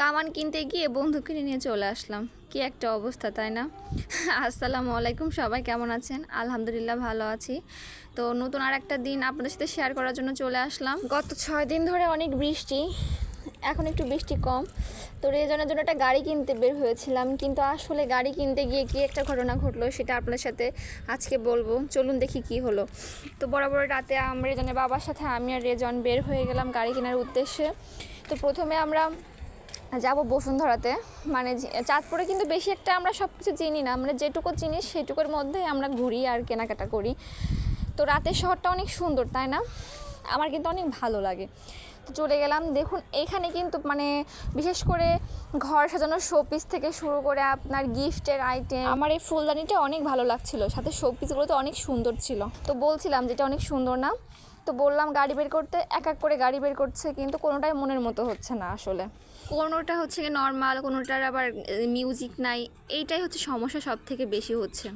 কামান কিনতে গিয়ে বন্ধুকে নিয়ে চলে আসলাম। কি একটা অবস্থা, তাই না? আসসালামু আলাইকুম, সবাই কেমন আছেন? আলহামদুলিল্লাহ ভালো আছি। তো নতুন আর একটা দিন আপনাদের সাথে শেয়ার করার জন্য চলে আসলাম। গত ছয় দিন ধরে অনেক বৃষ্টি, এখন একটু বৃষ্টি কম। তো রেজনের জন্য একটা গাড়ি কিনতে বের হয়েছিলাম, কিন্তু আসলে গাড়ি কিনতে গিয়ে কি একটা ঘটনা ঘটলো সেটা আপনার সাথে আজকে বলব। চলুন দেখি কি হলো। তো বরাবর রাতে আমরা রেজনের বাবার সাথে আমি আর রেজন বের হয়ে গেলাম গাড়ি কেনার উদ্দেশ্যে। তো প্রথমে আমরা যাব বসুন্ধরাতে। মানে চাঁদপুরে কিন্তু বেশি একটা আমরা সব কিছু চিনি না। আমরা যেটুকু চিনি সেটুকুর মধ্যেই আমরা ঘুরি আর কেনাকাটা করি। তো রাতের শহরটা অনেক সুন্দর তাই না? আমার কিন্তু অনেক ভালো লাগে। তো চলে গেলাম। দেখুন এখানে কিন্তু মানে বিশেষ করে ঘর সাজানোর শোপিস থেকে শুরু করে আপনার গিফটের আইটেম আমার এই ফুলদানিটা অনেক ভালো লাগছিল। সাথে শোপিসগুলো তো অনেক সুন্দর ছিল। তো বলছিলাম যেটা অনেক সুন্দর না? তো বললাম গাড়ি বের করতে, এক এক করে গাড়ি বের করছে, কিন্তু কোনোটাই মনের মতো হচ্ছে না আসলে। কোনোটা হচ্ছে কি নর্মাল কোনোটার আবার মিউজিক নাই, এইটাই হচ্ছে সমস্যা সব থেকে বেশি হচ্ছে।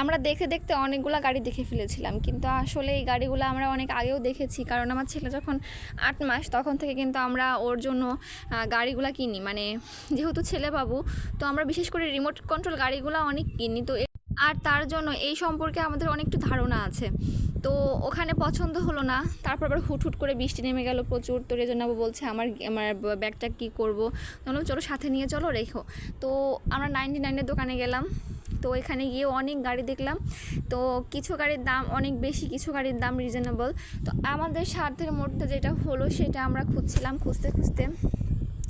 আমরা দেখতে দেখতে অনেকগুলো গাড়ি দেখে ফেলেছিলাম, কিন্তু আসলে এই গাড়িগুলো আমরা অনেক আগেও দেখেছি, কারণ আমার ছেলে যখন আট মাস, তখন থেকে কিন্তু আমরা ওর জন্য গাড়িগুলো কিনি। মানে যেহেতু ছেলে বাবু তো আমরা বিশেষ করে রিমোট কন্ট্রোল গাড়িগুলো অনেক কিনি, তো আর তার জন্য এই সম্পর্কে আমাদের অনেকটু ধারণা আছে। তো ওখানে পছন্দ হলো না, তারপর আবার হুট হুট করে বৃষ্টি নেমে গেল প্রচুর। তো রেজনাবু বলছে, আমার আমার ব্যাগটা কি করব? বললাম, চলো সাথে নিয়ে চলো, রেখো। তো আমরা নাইনটি নাইনের দোকানে গেলাম। তো এখানে গিয়ে অনেক গাড়ি দেখলাম। তো কিছু গাড়ির দাম অনেক বেশি, কিছু গাড়ির দাম রিজনেবল। তো আমাদের স্বার্থের মধ্যে যেটা হলো, সেটা আমরা খুঁজছিলাম খুঁজতে খুঁজতে।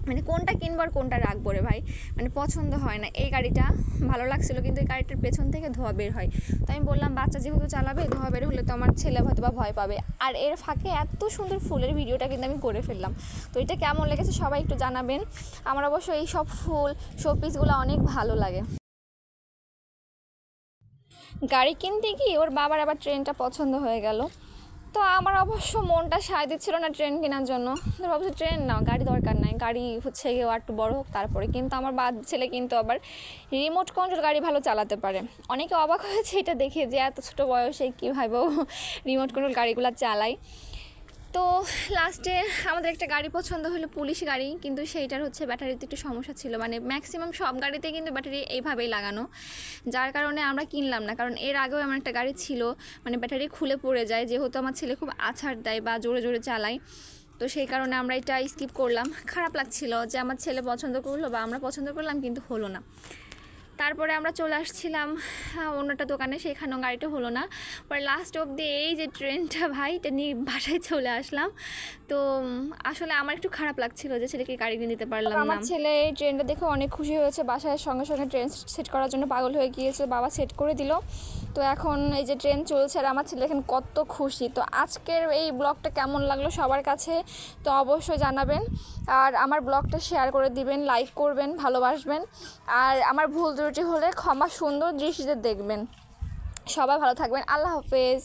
মানে কোনটা কিনবো আর কোনটা রাখব রে ভাই? মানে পছন্দ হয় না। এই গাড়িটা ভালো লাগছিল কিন্তু এই গাড়িটার পেছন থেকে ধোয়া বের হয়। তো আমি বললাম, বাচ্চা যেহেতু চালাবে, ধোয়া বের হলে তো আমার ছেলে হয়তো বা ভয় পাবে। আর এর ফাঁকে এত সুন্দর ফুলের ভিডিওটা কিন্তু আমি করে ফেললাম। তো এটা কেমন লেগেছে সবাই একটু জানাবেন। আমার অবশ্য এই সব ফুল, শোপিসগুলো অনেক ভালো লাগে। গাড়ি কিনতে গিয়ে ওর বাবার আবার ট্রেনটা পছন্দ হয়ে গেল। তো আমার অবশ্য মনটা সায় দিচ্ছিল না ট্রেন কেনার জন্য। ভাবছি ট্রেন না গাড়ি দরকার নাই, গাড়ি হচ্ছে গিয়ে একটু বড় হোক তারপরে। কিন্তু আমার বাদ ছেলে কিন্তু আবার রিমোট কন্ট্রোল গাড়ি ভালো চালাতে পারে। অনেকে অবাক হয়েছে এটা দেখে যে এত ছোটো বয়সে কীভাবে রিমোট কন্ট্রোল গাড়িগুলো চালায়। তো লাস্টে আমাদের একটা গাড়ি পছন্দ হলো পুলিশ গাড়ি, কিন্তু সেইটার হচ্ছে ব্যাটারিতে একটু সমস্যা ছিল। মানে ম্যাক্সিমাম সব গাড়িতে কিন্তু ব্যাটারি এইভাবেই লাগানো, যার কারণে আমরা কিনলাম না। কারণ এর আগেও আমার একটা গাড়ি ছিল মানে ব্যাটারি খুলে পড়ে যায়, যেহেতু আমার ছেলে খুব আছাড় দেয় বা জোরে জোরে চালায়। তো সেই কারণে আমরা এটা স্কিপ করলাম। খারাপ লাগছিল যে আমার ছেলে পছন্দ করল বা আমরা পছন্দ করলাম, কিন্তু হলো না। তারপরে আমরা চলে আসছিলাম অন্য একটা দোকানে, সেখানেও গাড়িটা হলো না। পরে লাস্ট অবধি এই যে ট্রেনটা, ভাই, এটা নিয়ে বাসায় চলে আসলাম। তো আসলে আমার একটু খারাপ লাগছিল যে ছেলেকে গাড়ি কিনে দিতে পারলাম আমার ছেলে এই ট্রেনটা দেখে অনেক খুশি হয়েছে, বাসায় সঙ্গে সঙ্গে ট্রেন সেট করার জন্য পাগল হয়ে গিয়েছে, বাবা সেট করে দিল। তো এখন এই যে ট্রেন চলছে আর আমার ছেলে এখন কত খুশি। তো আজকের এই ব্লগটা কেমন লাগল সবার কাছে, তো অবশ্যই জানাবেন। আর আমার ব্লগটা শেয়ার করে দিবেন লাইক করবেন, ভালোবাসবেন। আর আমার ভুল ত্রুটি হলে ক্ষমা সুন্দর দৃষ্টিতে দেখবেন। সবাই ভালো থাকবেন। আল্লাহ হাফেজ।